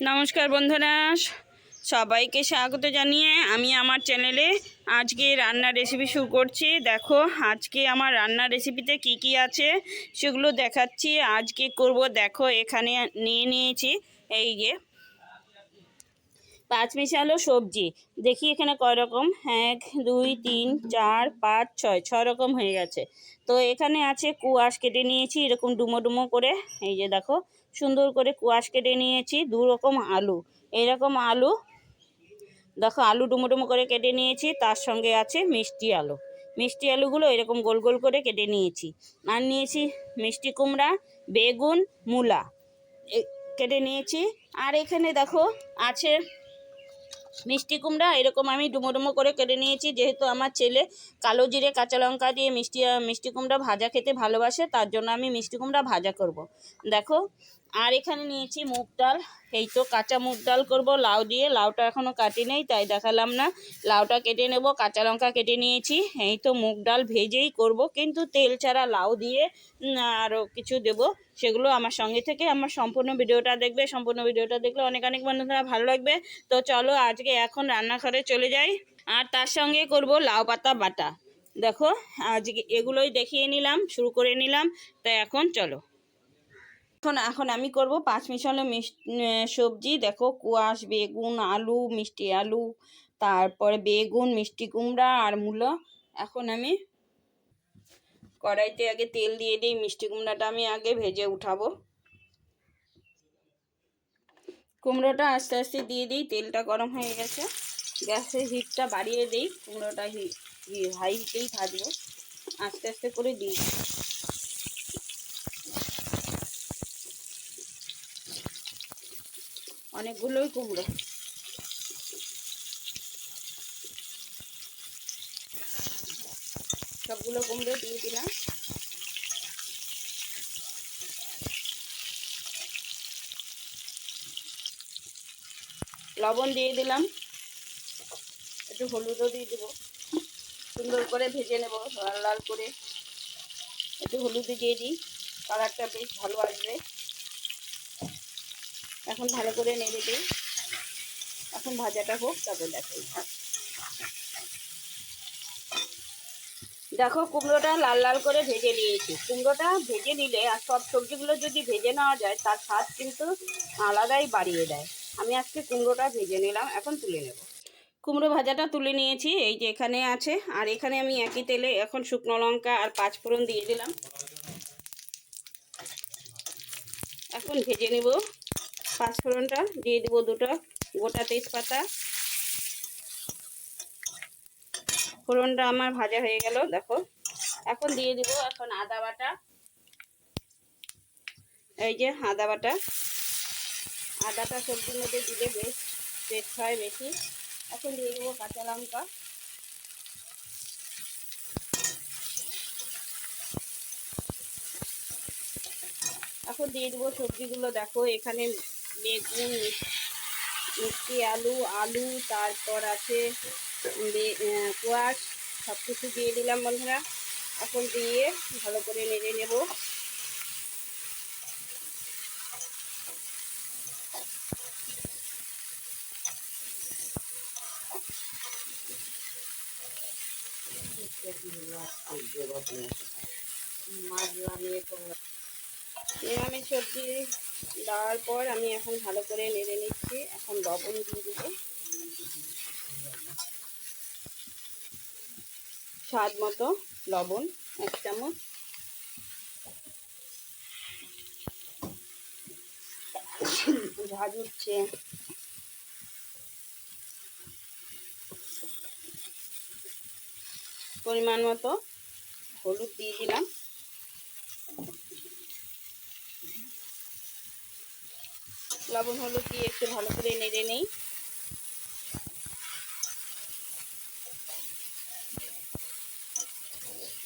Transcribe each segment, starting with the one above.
নমস্কার বন্ধুরা, সবাইকে স্বাগত জানিয়ে আমি আমার চ্যানেলে আজকে রান্নার রেসিপি শুরু করছি। দেখো, আজকে আমার রান্নার রেসিপিতে কি কি আছে সেগুলো দেখাচ্ছি। আজকে করব, দেখো, এখানে নিয়ে নিয়েছি এই যে পাঁচ মিশালো সবজি। দেখি এখানে কয় রকম এক, দুই, তিন, চার, পাঁচ, ছয় ছয় রকম হয়ে গেছে। তো এখানে আছে কুয়াশ কেটে নিয়েছি, এরকম ডুমো ডুমো করে। এই যে দেখো সুন্দর করে কুয়াশ কেটে নিয়েছি, দু রকম আলু। এরকম আলু, দেখো আলু ডুমো ডুমো করে কেটে নিয়েছি, তার সঙ্গে আছে মিষ্টি আলু। মিষ্টি আলুগুলো এরকম গোল গোল করে কেটে নিয়েছি। আর নিয়েছি মিষ্টি কুমড়া, বেগুন, মূলা। কেটে নিয়েছি। আর এখানে দেখো আছে মিষ্টি কুমড়া, এরকম আমি ডুমো ডুমো করে কেটে নিয়েছি। যেহেতু আমার ছেলে কালো জিরে, কাঁচা লঙ্কা দিয়ে মিষ্টি মিষ্টি কুমড়া ভাজা খেতে ভালোবাসে, তার জন্য আমি মিষ্টি কুমড়া ভাজা করব। দেখো আর এখানে নিয়েছি মুগ ডাল। এই তো কাঁচা মুগ ডাল করব, লাউ দিয়ে। লাউটা এখনও কাটি নেই, তাই দেখালাম না। লাউটা কেটে নেব, কাঁচা লঙ্কা কেটে নিয়েছি। এই তো মুগ ডাল ভেজেই করব, কিন্তু তেল ছাড়া লাউ দিয়ে আরও কিছু দেব, সেগুলো আমার সঙ্গে থেকে। আমার সম্পূর্ণ ভিডিওটা দেখবে, সম্পূর্ণ ভিডিওটা দেখলে অনেক অনেক বন্ধুরা ভালো লাগবে। তো চলো আজকে এখন রান্নাঘরে চলে যাই। আর তার সঙ্গে করব লাউ পাতা বাটা। দেখো, আজকে এগুলোই দেখিয়ে নিলাম, শুরু করে নিলাম। তাই এখন চলো। এখন এখন আমি করব পাঁচ মিশালো সবজি। দেখো, কুয়াশ, বেগুন, আলু, মিষ্টি আলু, তারপরে বেগুন, মিষ্টি কুমড়া আর মূলো। এখন আমি কড়াইতে আগে তেল দিয়ে দিই, মিষ্টি কুমড়াটা আমি আগে ভেজে উঠাবো। কুমড়োটা আস্তে আস্তে দিয়ে দিই, তেলটা গরম হয়ে গেছে। গ্যাসের হিটটা বাড়িয়ে দিই, কুমড়োটা হাই হিটেই ভাজবো। আস্তে আস্তে করে দিই। অনেকগুলোই কুমড়ো। সবগুলো কুমড়ো দিয়ে দিলাম। লবণ দিয়ে দিলাম। একটু হলুদও দিয়ে দেবো। সুন্দর করে ভেজে নেব, লাল লাল করে। একটু হলুদ দিয়ে দিই, কালারটা বেশ ভালো আসবে। এখন ভালো করে নেড়ে দিই। এখন ভাজাটা হোক, তারপর দেখাই। দেখো, কুমড়োটা লাল লাল করে ভেজে নিয়েছি। কুমড়োটা ভেজে নিলে আর সব সবজিগুলো যদি ভেজে নেওয়া যায়, তার স্বাদ কিন্তু আলাদাই বাড়িয়ে দেয়। আমি আজকে কুমড়োটা ভেজে নিলাম, এখন তুলে নেব। কুমড়ো ভাজাটা তুলে নিয়েছি, এই যে এখানে আছে। আর এখানে আমি একই তেলে এখন শুকনো লঙ্কা আর পাঁচফোড়ন দিয়ে দিলাম। এখন ভেজে নেব। পাঁচফোড়নটা দিয়ে দেবো দুটো গোটা তেজপাতা। ফোড়নটা আমার ভাজা হয়ে গেল, দেখো। এখন দিয়ে দিব এখন আদা বাটা। এই যে আদা বাটা। আদাটা সবজির মধ্যে দিলে বেশ টেস্ট হয় বেশি। এখন দিয়ে দেবো কাঁচা লঙ্কা। এখন দিয়ে দেবো সবজিগুলো, দেখো এখানে বেগুন, মিষ্টি আলু আলু, তারপর আছে কোয়াশ সব কিছু দিয়ে দিলাম বন্ধুরা। এখন দিয়ে ভালো করে নেড়ে নেব। নিরামিষ সবজি দেওয়ার পর আমি এখন ভালো করে নেড়ে নিচ্ছি। এখন লবণ দিয়ে দেবো। স্বাদ মতো লবণ, এক চামচ। ঝাঁজ পরিমাণ মতো হলুদ দিয়ে দিলাম। লবণ, হলুদ দিয়ে একটু ভালো করে নেড়ে নেই।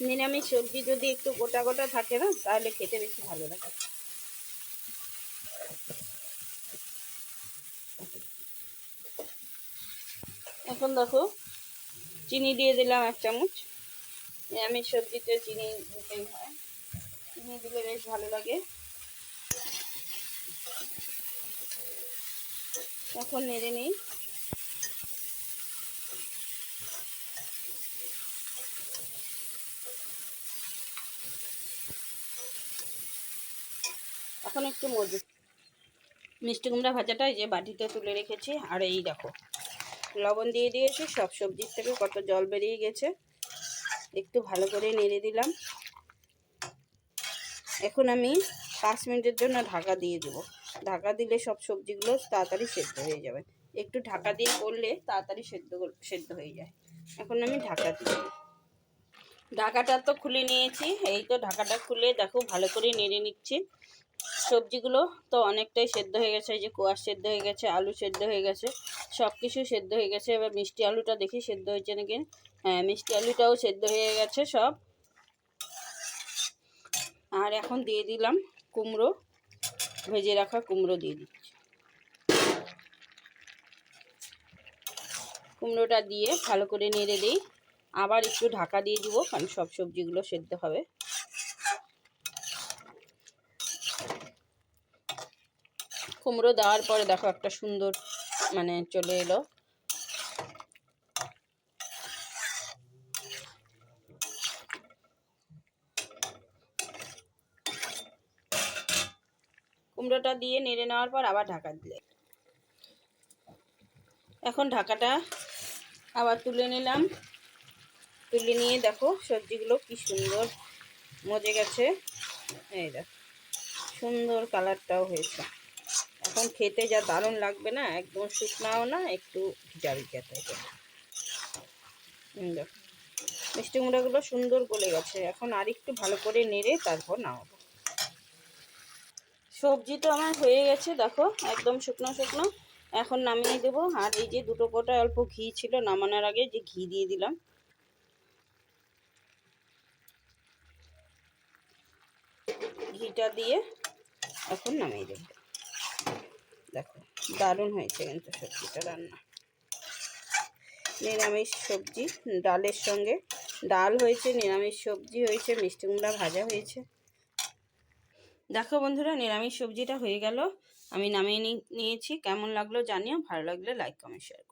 নিরামিষ সবজি যদি একটু গোটা গোটা থাকে না, তাহলে খেতে বেশি ভালো লাগে। এখন দেখো, চিনি দিয়ে দিলাম এক চামচ। নিরামিষ সবজিতে চিনি দিতেই হয়। চিনি দিলে বেশ ভালো লাগে। এখন নেড়ে নিই। এখন একটু মজুদ মিষ্টি কুমড়া ভাজাটা এই যে বাটিতে তুলে রেখেছি, আর এই দেখো, লবণ দিয়ে দিয়েছি, সব সবজির থেকে কত জল বেরিয়ে গেছে। একটু ভালো করে নেড়ে দিলাম। এখন আমি পাঁচ মিনিটের জন্য ঢাকা দিয়ে দেব। ঢাকা দিলে সব সবজিগুলো তাড়াতাড়ি সেদ্ধ হয়ে যাবে। একটু ঢাকা দিয়ে করলে তাড়াতাড়ি সেদ্ধ সেদ্ধ হয়ে যায়। এখন আমি ঢাকা দিয়ে। ঢাকাটা তো খুলে নিয়েছি। এই তো ঢাকাটা খুলে দেখো ভালো করে নেড়ে নিচ্ছি। সবজিগুলো তো অনেকটাই সেদ্ধ হয়ে গেছে। এই যে কোয়াশ সেদ্ধ হয়ে গেছে, আলু সেদ্ধ হয়ে গেছে সব কিছু সেদ্ধ হয়ে গেছে। এবার মিষ্টি আলুটা দেখি সেদ্ধ হয়েছে নাকি? হ্যাঁ মিষ্টি আলুটাও সেদ্ধ হয়ে গেছে সব। আর এখন দিয়ে দিলাম। কুমড়ো, ভেজে রাখা কুমড়ো দিয়ে দিচ্ছি। কুমড়োটা দিয়ে ভালো করে নেড়ে দিই। আবার একটু ঢাকা দিয়ে দিব, কারণ সব সবজিগুলো সেদ্ধ হবে। কুমড়ো দেওয়ার পরে দেখো একটা সুন্দর মানে চলে এলো। কুমড়োটা দিয়ে নেড়ে নেওয়ার পর আবার ঢাকা দিলে। এখন ঢাকাটা আবার তুলে নিলাম। তুলে নিয়ে দেখো সবজিগুলো কি সুন্দর মজে গেছে। এই দেখো, সুন্দর কালারটাও হয়েছে। এখন খেতে যা দারুণ লাগবে না, একদম শুকনাও না, একটু ভিজা টাইপের। দেখো, মিষ্টি কুমড়াগুলো সুন্দর গলে গেছে। এখন আর একটু ভালো করে নেড়ে তারপর নামাবো। সবজি তো আমার হয়ে গেছে, দেখো, একদম শুকনো শুকনো। এখন নামিয়ে দেবো। আর এই যে দুটো কোটা অল্প ঘি ছিল, নামানোর আগে যে ঘি দিয়ে দিলাম। ঘিটা দিয়ে এখন নামিয়ে দেবো। দেখো, দারুণ হয়েছে কিন্তু সবজিটা রান্না। নিরামিষ সবজি, ডালের সঙ্গে। ডাল হয়েছে, নিরামিষ সবজি হয়েছে, মিষ্টি কুমড়া ভাজা হয়েছে। দেখো বন্ধুরা, নিরামিষ সবজিটা হয়ে গেল। আমি নামিয়ে নিয়েছি। কেমন লাগল জানিও। ভালো লাগলে লাইক কমেন্ট শেয়ার